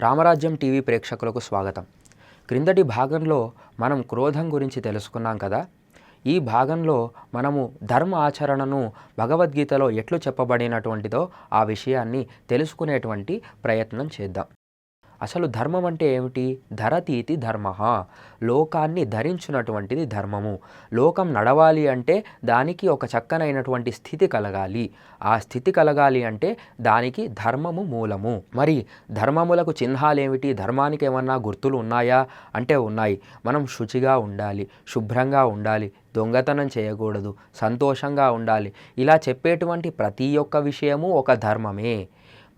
రామరాజ్యం TV ప్రేక్షకులకు స్వాగతం. క్రిందటి భాగంలో మనం క్రోధం గురించి తెలుసుకున్నాం కదా? ఈ భాగంలో మనము ధర్మ ఆచరణను భగవద్గీతలో ఎట్లు చెప్పబడినటువంటిదో ఆ విషయాన్ని తెలుసుకునేటువంటి ప్రయత్నం చేద్దాం. అసలు ధర్మం అంటే ఏమిటి? ధరతీతి ధర్మ. లోకాన్ని ధరించున్నటువంటిది ధర్మము. లోకం నడవాలి అంటే దానికి ఒక చక్కనైనటువంటి స్థితి కలగాలి. ఆ స్థితి కలగాలి అంటే దానికి ధర్మము మూలము. మరి ధర్మములకు చిహ్నాలు ఏమిటి ధర్మానికి ఏమన్నా గుర్తులు ఉన్నాయా? అంటే ఉన్నాయి. మనం శుచిగా ఉండాలి శుభ్రంగా ఉండాలి దొంగతనం చేయకూడదు సంతోషంగా ఉండాలి. ఇలా చెప్పేటువంటి ప్రతి ఒక్క విషయము ఒక ధర్మమే.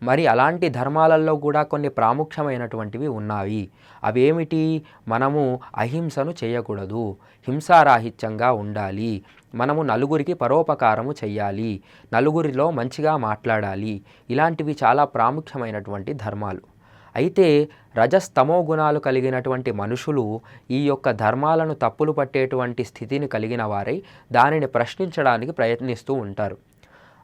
మరి అలాంటి ధర్మాలలో కూడా కొన్ని ప్రాముఖ్యమైనటువంటివి ఉన్నాయి. అవేమిటి? మనము అహింసను చేయకూడదు. హింసారాహిత్యంగా ఉండాలి. మనము నలుగురికి పరోపకారము చెయ్యాలి. నలుగురిలో మంచిగా మాట్లాడాలి. ఇలాంటివి చాలా ప్రాముఖ్యమైనటువంటి ధర్మాలు. అయితే రజస్తమో గుణాలు కలిగినటువంటి మనుషులు ఈ యొక్క ధర్మాలను తప్పులు పట్టేటువంటి స్థితిని కలిగిన వారై దానిని ప్రశ్నించడానికి ప్రయత్నిస్తూ ఉంటారు.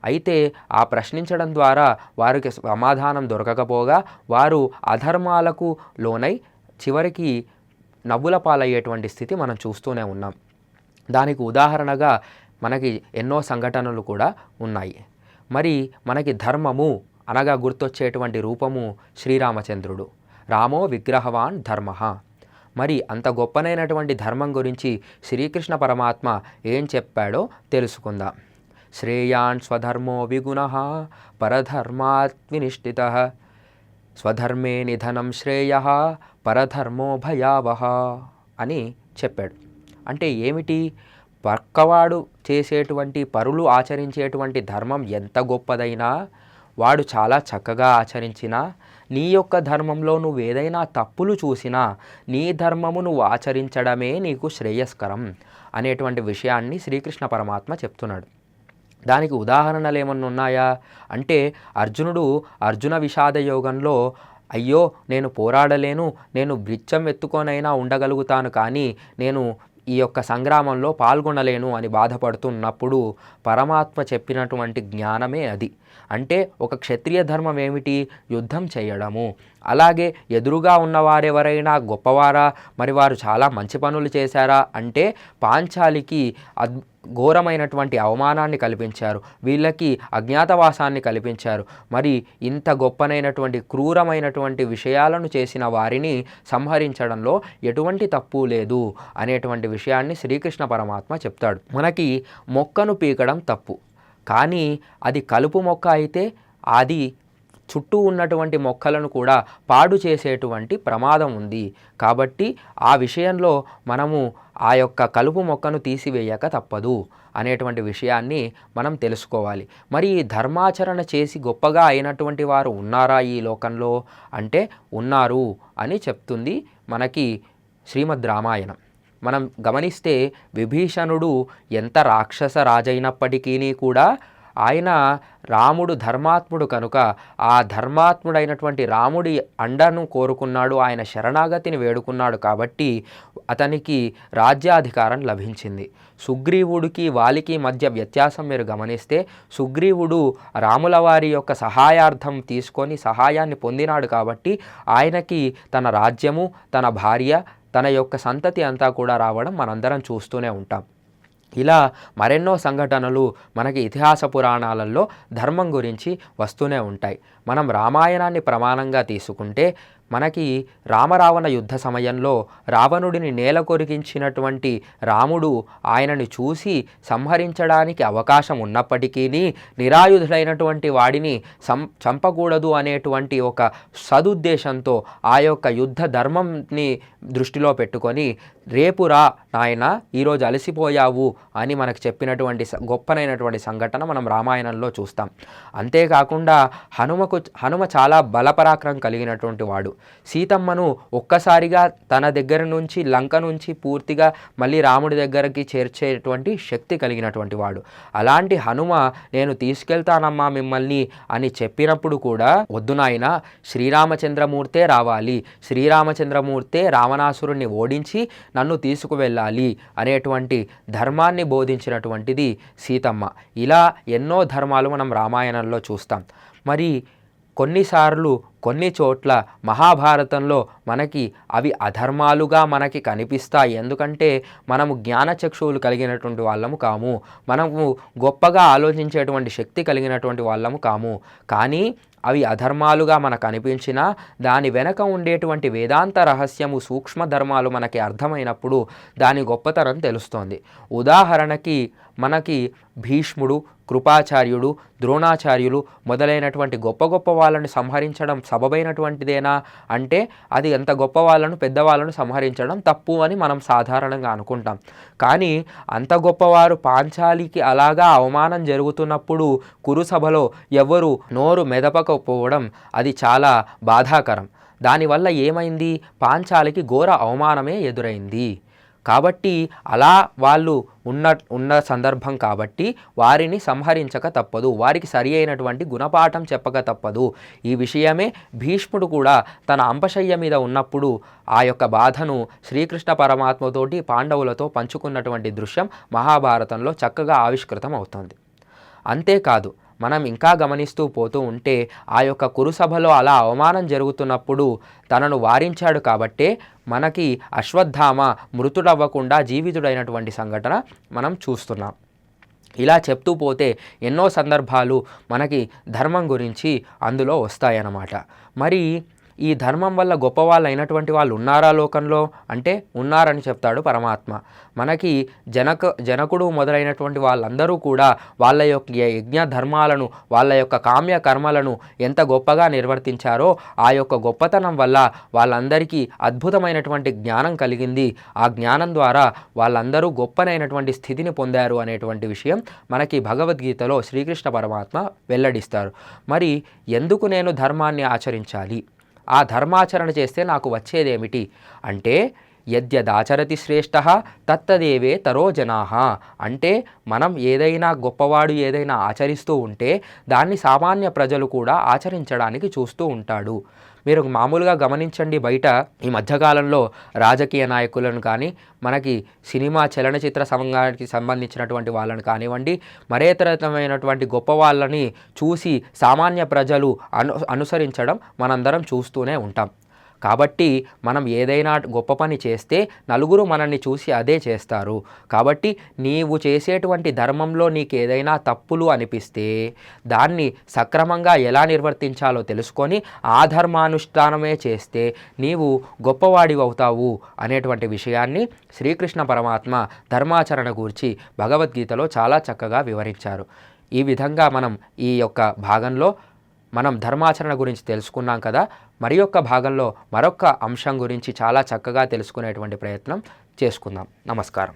అయితే ఆ ప్రశ్నించడం ద్వారా వారికి సమాధానం దొరకకపోగా వారు అధర్మాలకు లోనై చివరికి నవ్వుల పాలయ్యేటువంటి స్థితి మనం చూస్తూనే ఉన్నాం. దానికి ఉదాహరణగా మనకి ఎన్నో సంఘటనలు కూడా ఉన్నాయి. మరి మనకి ధర్మము అనగా గుర్తొచ్చేటువంటి రూపము శ్రీరామచంద్రుడు. రామో విగ్రహవాన్ ధర్మ. మరి అంత గొప్పనైనటువంటి ధర్మం గురించి శ్రీకృష్ణ పరమాత్మ ఏం చెప్పాడో తెలుసుకుందాం. శ్రేయాన్ స్వధర్మో విగుణ పరధర్మాత్వినిష్ఠిత స్వధర్మే నిధనం శ్రేయ పరధర్మో భయావహ అని చెప్పాడు. అంటే ఏమిటి? పక్కవాడు చేసేటువంటి పరులు ఆచరించేటువంటి ధర్మం ఎంత గొప్పదైనా వాడు చాలా చక్కగా ఆచరించినా నీ యొక్క ధర్మంలో నువ్వు ఏదైనా తప్పులు చూసినా నీ ధర్మము నువ్వు ఆచరించడమే నీకు శ్రేయస్కరం అనేటువంటి విషయాన్ని శ్రీకృష్ణ పరమాత్మ చెప్తున్నాడు. దానికి ఉదాహరణలు ఏమన్నా ఉన్నాయా? అంటే అర్జునుడు అర్జున విషాద యోగంలో అయ్యో నేను పోరాడలేను నేను బ్రిచ్చం ఎత్తుకొనైనా ఉండగలుగుతాను కానీ నేను ఈ యొక్క సంగ్రామంలో పాల్గొనలేను అని బాధపడుతున్నప్పుడు పరమాత్మ చెప్పినటువంటి జ్ఞానమే అది. అంటే ఒక క్షత్రియ ధర్మం ఏమిటి? యుద్ధం చేయడము. అలాగే ఎదురుగా ఉన్నవారెవరైనా గొప్పవారా? మరి వారు చాలా మంచి పనులు చేశారా? అంటే పాంచాలికి అద్ ఘోరమైనటువంటి అవమానాన్ని కల్పించారు. వీళ్ళకి అజ్ఞాతవాసాన్ని కల్పించారు. మరి ఇంత గొప్పనైనటువంటి క్రూరమైనటువంటి విషయాలను చేసిన వారిని సంహరించడంలో ఎటువంటి తప్పు లేదు అనేటువంటి విషయాన్ని శ్రీకృష్ణ పరమాత్మ చెప్తాడు. మనకి మొక్కను పీకడం తప్పు. కానీ అది కలుపు మొక్క అయితే అది చుట్టూ ఉన్నటువంటి మొక్కలను కూడా పాడు చేసేటువంటి ప్రమాదం ఉంది. కాబట్టి ఆ విషయంలో మనము ఆ యొక్క కలుపు మొక్కను తీసివేయక తప్పదు అనేటువంటి విషయాన్ని మనం తెలుసుకోవాలి. మరి ఈ ధర్మాచరణ చేసి గొప్పగా అయినటువంటి వారు ఉన్నారా ఈ లోకంలో? అంటే ఉన్నారు అని చెప్తుంది మనకి శ్రీమద్ రామాయణం. మనం గమనిస్తే విభీషణుడు ఎంత రాక్షస రాజైనప్పటికీ కూడా ఆయన రాముడు ధర్మాత్ముడు కనుక ఆ ధర్మాత్ముడైనటువంటి రాముడి అండను కోరుకున్నాడు ఆయన శరణాగతిని వేడుకున్నాడు కాబట్టి అతనికి రాజ్యాధికారం లభించింది. సుగ్రీవుడికి వాలికి మధ్య వ్యత్యాసం మీరు గమనిస్తే సుగ్రీవుడు రాముల వారి యొక్క సహాయార్థం తీసుకొని సహాయాన్ని పొందినాడు కాబట్టి ఆయనకి తన రాజ్యము తన భార్య తన యొక్క సంతతి అంతా కూడా రావడం మనందరం చూస్తూనే ఉంటాం. ఇలా మరెన్నో సంఘటనలు మనకి ఇతిహాస పురాణాలలో ధర్మం గురించి వస్తూనే ఉంటాయి. మనం రామాయణాన్ని ప్రమాణంగా తీసుకుంటే మనకి రామరావణ యుద్ధ సమయంలో రావణుడిని నేల కొరికించినటువంటి రాముడు ఆయనను చూసి సంహరించడానికి అవకాశం ఉన్నప్పటికీ నిరాయుధుడైనటువంటి వాడిని సం చంపకూడదు అనేటువంటి ఒక సదుద్దేశంతో ఆ యొక్క యుద్ధ ధర్మంని దృష్టిలో పెట్టుకొని రేపు రా నాయన ఈరోజు అలసిపోయావు అని మనకు చెప్పినటువంటి గొప్పనైనటువంటి సంఘటన మనం రామాయణంలో చూస్తాం. అంతేకాకుండా హనుమకు హనుమ చాలా బలపరాక్రమం కలిగినటువంటి వాడు. సీతమ్మను ఒక్కసారిగా తన దగ్గర నుంచి లంక నుంచి పూర్తిగా మళ్ళీ రాముడి దగ్గరికి చేర్చేటువంటి శక్తి కలిగినటువంటి వాడు. అలాంటి హనుమ నేను తీసుకెళ్తానమ్మా మిమ్మల్ని అని చెప్పినప్పుడు కూడా వద్దు నాయన శ్రీరామచంద్రమూర్తే రావాలి. శ్రీరామచంద్రమూర్తే రావణాసురుణ్ణి ఓడించి నన్ను తీసుకువెళ్ళాలి అనేటువంటి ధర్మాన్ని బోధించినటువంటిది సీతమ్మ. ఇలా ఎన్నో ధర్మాలు మనం రామాయణంలో చూస్తాం. మరి కొన్నిసార్లు కొన్ని చోట్ల మహాభారతంలో మనకి అవి అధర్మాలుగా మనకి కనిపిస్తాయి. ఎందుకంటే మనము జ్ఞానచక్షువులు కలిగినటువంటి వాళ్ళము కాము. మనము గొప్పగా ఆలోచించేటువంటి శక్తి కలిగినటువంటి వాళ్ళము కాము. కానీ అవి అధర్మాలుగా మనకు అనిపించినా దాని వెనక ఉండేటువంటి వేదాంత రహస్యము సూక్ష్మ ధర్మాలు మనకి అర్థమైనప్పుడు దాని గొప్పతనం తెలుస్తోంది. ఉదాహరణకి మనకి భీష్ముడు కృపాచార్యుడు ద్రోణాచార్యులు మొదలైనటువంటి గొప్ప గొప్ప వాళ్ళని సంహరించడం సబబైనటువంటిదేనా అంటే అది ఎంత గొప్ప వాళ్ళను పెద్దవాళ్ళను సంహరించడం తప్పు అని మనం సాధారణంగా అనుకుంటాం. కానీ అంత గొప్పవారు పాంచాలికి అలాగా అవమానం జరుగుతున్నప్పుడు కురుసభలో ఎవరు నోరు మెదపకపోవడం అది చాలా బాధాకరం. దానివల్ల ఏమైంది? పాంచాలికి ఘోర అవమానమే ఎదురైంది. కాబట్టి అలా వాళ్ళు ఉన్న ఉన్న సందర్భం కాబట్టి వారిని సంహరించక తప్పదు. వారికి సరి అయినటువంటి గుణపాఠం చెప్పక తప్పదు. ఈ విషయమే భీష్ముడు కూడా తన అంపశయ్య మీద ఉన్నప్పుడు ఆ యొక్క బాధను శ్రీకృష్ణ పరమాత్మతోటి పాండవులతో పంచుకున్నటువంటి దృశ్యం మహాభారతంలో చక్కగా ఆవిష్కృతం అవుతుంది అంతేకాదు మనం ఇంకా గమనిస్తూ పోతూ ఉంటే ఆ యొక్క కురుసభలో అలా అవమానం జరుగుతున్నప్పుడు తనను వారించాడు కాబట్టే మనకి అశ్వత్థామ మృతుడవ్వకుండా జీవితుడైనటువంటి సంఘటన మనం చూస్తున్నాం. ఇలా చెప్తూ పోతే ఎన్నో సందర్భాలు మనకి ధర్మం గురించి అందులో వస్తాయన్నమాట. మరి ఈ ధర్మం వల్ల గొప్పవాళ్ళు అయినటువంటి వాళ్ళు ఉన్నారా లోకంలో? అంటే ఉన్నారని చెప్తాడు పరమాత్మ. మనకి జనక జనకుడు మొదలైనటువంటి వాళ్ళందరూ కూడా వాళ్ళ యొక్క యజ్ఞ ధర్మాలను వాళ్ళ యొక్క కామ్య కర్మలను ఎంత గొప్పగా నిర్వర్తించారో ఆ యొక్క గొప్పతనం వల్ల వాళ్ళందరికీ అద్భుతమైనటువంటి జ్ఞానం కలిగింది. ఆ జ్ఞానం ద్వారా వాళ్ళందరూ గొప్పనైనటువంటి స్థితిని పొందారు అనేటువంటి విషయం మనకి భగవద్గీతలో శ్రీకృష్ణ పరమాత్మ వెల్లడిస్తారు. మరి ఎందుకు నేను ధర్మాన్ని ఆచరించాలి? ఆ ధర్మాచరణ చేస్తే నాకు వచ్చేదేమిటి? అంటే యద్యదాచరతి శ్రేష్ఠ తత్తదేవే తరో జనా. అంటే మనం ఏదైనా గొప్పవాడు ఏదైనా ఆచరిస్తూ ఉంటే దాన్ని సామాన్య ప్రజలు కూడా ఆచరించడానికి చూస్తూ ఉంటాడు. మీరు మామూలుగా గమనించండి బయట ఈ మధ్యకాలంలో రాజకీయ నాయకులను కానీ మనకి సినిమా చలనచిత్ర సంఘానికి సంబంధించినటువంటి వాళ్ళని కానివ్వండి మరేతరమైనటువంటి గొప్ప వాళ్ళని చూసి సామాన్య ప్రజలు అను అనుసరించడం మనందరం చూస్తూనే ఉంటాం. కాబట్టి మనం ఏదైనా గొప్ప పని చేస్తే నలుగురు మనల్ని చూసి అదే చేస్తారు. కాబట్టి నీవు చేసేటువంటి ధర్మంలో నీకు ఏదైనా తప్పులు అనిపిస్తే దాన్ని సక్రమంగా ఎలా నిర్వర్తించాలో తెలుసుకొని ఆ ధర్మానుష్ఠానమే చేస్తే నీవు గొప్పవాడి అవుతావు అనేటువంటి విషయాన్ని శ్రీకృష్ణ పరమాత్మ ధర్మాచరణ గురించి భగవద్గీతలో చాలా చక్కగా వివరించారు. ఈ విధంగా మనం ఈ యొక్క భాగంలో మనం ధర్మాచరణ గురించి తెలుసుకున్నాం కదా. మరి యొక్క భాగంలో మరొక అంశం గురించి చాలా చక్కగా తెలుసుకునేటువంటి ప్రయత్నం చేసుకుందాం. నమస్కారం.